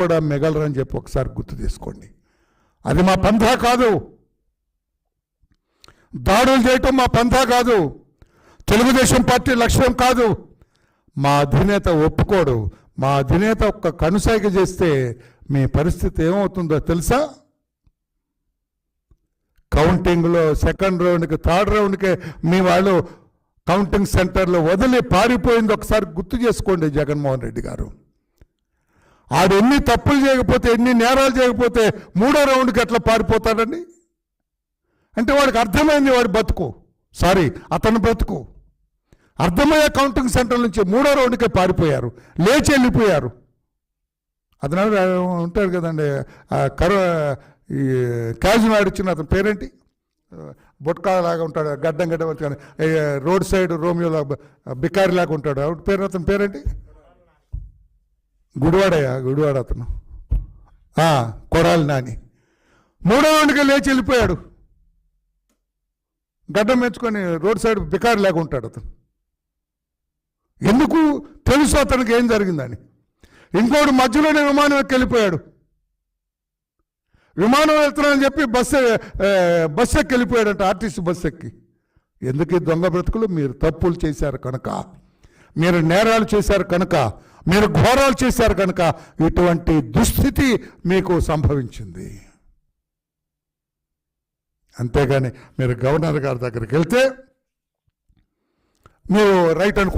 కూడా మిగలరని చెప్పి ఒకసారి గుర్తు చేసుకోండి. అది మా పంథా కాదు. దాడులు చేయటం మా పంథా కాదు. తెలుగుదేశం పార్టీ లక్ష్యం కాదు. మా అధినేత ఒప్పుకోడు. మా అధినేత ఒక్క కనుసైగ చేస్తే మీ పరిస్థితి ఏమవుతుందో తెలుసా? కౌంటింగ్లో సెకండ్ రౌండ్కి థర్డ్ రౌండ్కి మీ వాళ్ళు కౌంటింగ్ సెంటర్లో వదిలి పారిపోయింది. ఒకసారి గుర్తు చేసుకోండి జగన్మోహన్ రెడ్డి గారు. ఆడు ఎన్ని తప్పులు చేయకపోతే ఎన్ని నేరాలు చేయకపోతే మూడో రౌండ్కి ఎట్లా పారిపోతాడండి? అంటే వాడికి అర్థమైంది వాడి బతుకు. సారీ అతను బతుకు అర్థమయ్యే కౌంటింగ్ సెంటర్ నుంచి మూడో రౌండ్కే పారిపోయారు. లేచి వెళ్ళిపోయారు. అతను ఉంటాడు కదండి కరు కరో ఈ క్యాజువల్ ఆడిచ్చిన అతని పేరేంటి? బొట్కా లాగా ఉంటాడు గడ్డం గడ్డం కానీ రోడ్ సైడ్ రోమియోలా బికారి లాగా ఉంటాడు. పేరు అతని పేరేంటి? గుడివాడయ్యా గుడివాడ అతను. కొడాలి నాని. మూడో రౌండ్కి లేచి వెళ్ళిపోయాడు. గడ్డం మెచ్చుకొని రోడ్ సైడ్ బికారి లేకుంటాడు ఉంటాడు అతను. ఎందుకు? తెలుసు అతనికి ఏం జరిగిందని. ఇంకోడు మధ్యలోనే విమానం ఎక్కి వెళ్ళిపోయాడు. విమానం వెళ్తున్నానని చెప్పి బస్సు బస్సు ఎక్కి వెళ్ళిపోయాడంట ఆర్టీసీ బస్సు ఎక్కి. ఎందుకు దొంగ బ్రతుకులు? మీరు తప్పులు చేశారు కనుక. మీరు నేరాలు చేశారు కనుక. మీరు ఘోరాలు చేశారు కనుక ఇటువంటి దుస్థితి మీకు సంభవించింది. అంతేగాని మీరు గవర్నర్ గారి దగ్గరికి వెళ్తే మీరు రైట్ అనుకో